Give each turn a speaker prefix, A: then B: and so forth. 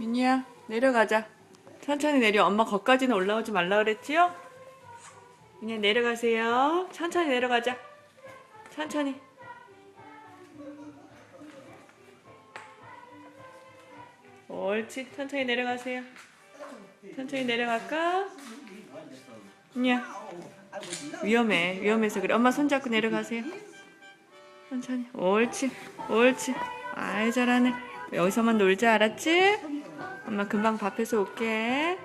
A: 민이야 내려가자. 천천히 내려. 엄마 거기까지는 올라오지 말라 그랬지요? 민이야 내려가세요. 천천히 내려가자. 천천히. 옳지. 천천히 내려가세요. 천천히 내려갈까? 민이야 위험해. 위험해서 그래. 엄마 손잡고 내려가세요. 천천히. 옳지. 옳지. 아이 잘하네. 여기서만 놀자. 알았지? 엄마 금방 밥해서 올게